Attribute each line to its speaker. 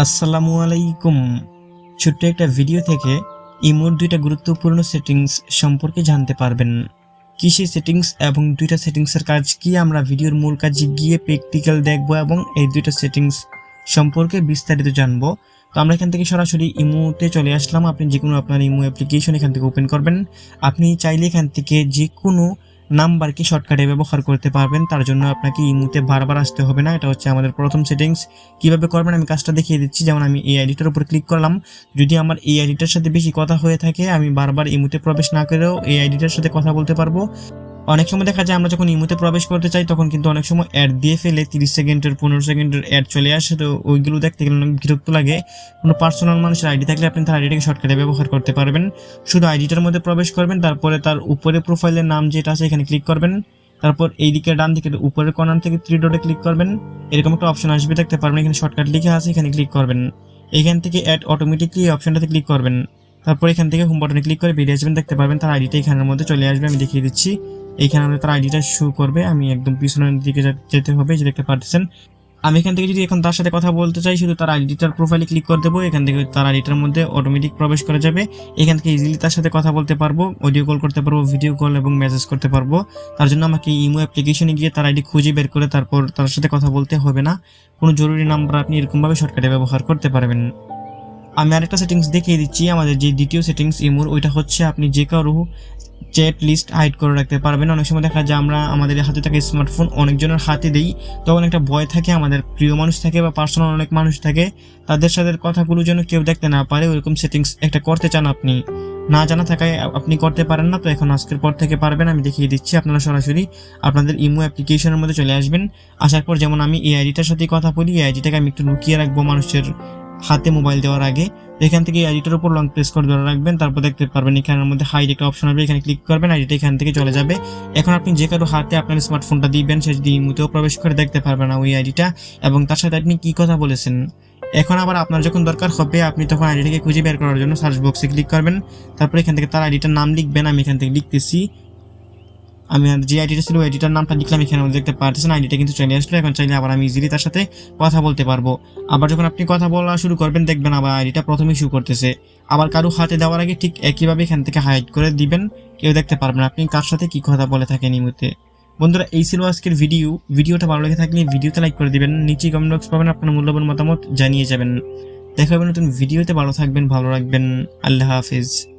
Speaker 1: আসসালামু আলাইকুম। ছোট্ট একটা ভিডিও থেকে ইমোর দুইটা গুরুত্বপূর্ণ সেটিংস সম্পর্কে জানতে পারবেন। কি সেই সেটিংস এবং দুইটা সেটিংসের কাজ কি আমরা ভিডিওর মূল কাজে গিয়ে প্র্যাকটিক্যাল দেখব এবং এই দুইটা সেটিংস সম্পর্কে বিস্তারিত জানব? তো আমরা এখান থেকে সরাসরি ইমোতে চলে আসলাম। আপনি যে কোনো আপনার ইমো অ্যাপ্লিকেশন এখান থেকে ওপেন করবেন। আপনি চাইলে এখান থেকে যে কোনো নাম্বারকে শর্টকাটে ব্যবহার করতে পারবেন, তার জন্য আপনাকে ইমোতে বারবার আসতে হবে না। এটা হচ্ছে আমাদের প্রথম সেটিংস কীভাবে করবেন? আমি কাজটা দেখিয়ে দিচ্ছি। যেমন আমি এই আইডিটার উপর ক্লিক করলাম। যদি আমার এই আইডিটার সাথে বেশি কথা হয়ে থাকে, আমি বারবার ইমুতে প্রবেশ না করেও এই আইডিটার সাথে কথা বলতে পারব। অনেক সময় দেখা যায় আমরা যখন ইমুতে প্রবেশ করতে চাই, তখন কিন্তু অনেক সময় অ্যাড দিয়ে ফেলে, তিরিশ সেকেন্ডের, পনেরো সেকেন্ডের অ্যাড চলে আসে। তো ওইগুলো দেখতে গেলে অনেক বিরক্ত লাগে। কোনো পার্সোনাল মানুষের আইডি থাকলে আপনি তার আইডিটাকে শর্টকাটে ব্যবহার করতে পারবেন। শুধু আইডিটার মধ্যে প্রবেশ করবেন, তারপরে তার উপরে প্রোফাইলের নাম যেটা আছে এখানে ক্লিক করবেন। তারপর এই দিকে ডান দিকে উপরের কর্নার থেকে থ্রি ডটে ক্লিক করবেন। এরকম একটা অপশন আসবে, দেখতে পারবেন। এখানে শর্টকাট লিখে আছে, এখানে ক্লিক করবেন। এখান থেকে অ্যাড অটোমেটিকলি অপশনটাতে ক্লিক করবেন। তারপর এখান থেকে হোম বাটনে ক্লিক করে বেরিয়ে আসবেন। দেখতে পারবেন তার আইডিটা এখানের মধ্যে চলে আসবে, আমি দেখিয়ে দিচ্ছি। এইখানে আমাদের তার আইডিটা শো করবে। আমি একদম পিছনের দিকে যেতে হবে, যে দেখতে পাচ্ছেন আমি এখান থেকে যদি এখন তার সাথে কথা বলতে চাই, শুধু তার আইডিটার প্রোফাইলে ক্লিক করে দেবো। এখান থেকে তার আইডিটার মধ্যে অটোমেটিক প্রবেশ করে যাবে। এখান থেকে ইজিলি তার সাথে কথা বলতে পারব অডিও কল করতে পারব ভিডিও কল এবং মেসেজ করতে পারব। তার জন্য আমাকে ইমো অ্যাপ্লিকেশনে গিয়ে তার আইডি খুঁজে বের করে তারপর তার সাথে কথা বলতে হবে না। কোনো জরুরি নাম্বার আপনি এরকমভাবে শর্টকাটে ব্যবহার করতে পারবেন। আমি আরেকটা সেটিংস দেখিয়ে দিচ্ছি, আমাদের যে দ্বিতীয় সেটিংস ইমোর, ওইটা হচ্ছে আপনি যে কারও চ্যাট লিস্ট হাইড করে রাখতে পারবেন। অনেক সময় দেখা যায় আমরা আমাদের হাতে থাকে স্মার্টফোন অনেকজনের হাতে দিই, তখন একটা ভয় থাকে, আমাদের প্রিয় মানুষ থাকে বা পার্সোনাল অনেক মানুষ থাকে, তাদের সাথে কথাগুলো যেন কেউ দেখতে না পারে, ওইরকম সেটিংস একটা করতে চান আপনি। না জানা থাকায় আপনি করতে পারেন না, তো এখন আজকের পর থেকে পারবেন, আমি দেখিয়ে দিচ্ছি আপনারা সরাসরি আপনাদের ইমো অ্যাপ্লিকেশনের মধ্যে চলে আসবেন। আসার পর যেমন আমি এই আইডিটার সাথে কথা বলি, এই আমি একটু লুকিয়ে রাখব মানুষের হাতে মোবাইল দেওয়ার আগে এখান থেকে আইডিটার উপর লং প্রেস করে ধরে রাখবেন, তারপর দেখতে পারবেন এখানের মধ্যে হাইড একটা অপশন হবে, এখানে ক্লিক করবেন আইডিটা এখান থেকে চলে যাবে। এখন আপনি যে কারও হাতে আপনার স্মার্টফোনটা দিবেন, সে যদি ইমুতেও প্রবেশ করে দেখতে পারবে না ওই আইডিটা এবং তার সাথে আপনি কী কথা বলেছেন। এখন আবার আপনার যখন দরকার হবে, আপনি তখন আইডিটাকে খুঁজে বের করার জন্য সার্চ বক্সে ক্লিক করবেন, তারপর এখান থেকে তার আইডিটার নাম লিখবেন, আমি এখান থেকে লিখতেছি। আমি যে আইডিটা ছিল আইডিটার নামটা লিখলাম এখানে দেখতে পারতেছেন আইডিটা কিন্তু চলে আসলো। এখন চাইলে আবার আমি ইজিলি তার সাথে কথা বলতে পারব। আবার যখন আপনি কথা বলা শুরু করবেন, দেখবেন আবার আইডিটা প্রথমেই শুরু করতেছে। আবার কারও হাতে দেওয়ার আগে ঠিক একইভাবে এখান থেকে হাইড করে দিবেন। কেউ দেখতে পারবেন আপনি কার সাথে কি কথা বলে থাকেন এই মুহূর্তে? বন্ধুরা, এই ছিল আজকের ভিডিও ভিডিওটা ভালো লেগে থাকলে ভিডিওতে লাইক করে দিবেন। নিচে কমেন্ট বক্স পাবেন, আপনার মূল্যবান মতামত জানিয়ে যাবেন। দেখা হবে নতুন ভিডিওতে ভালো থাকবেন, ভালো রাখবেন। আল্লাহ হাফিজ।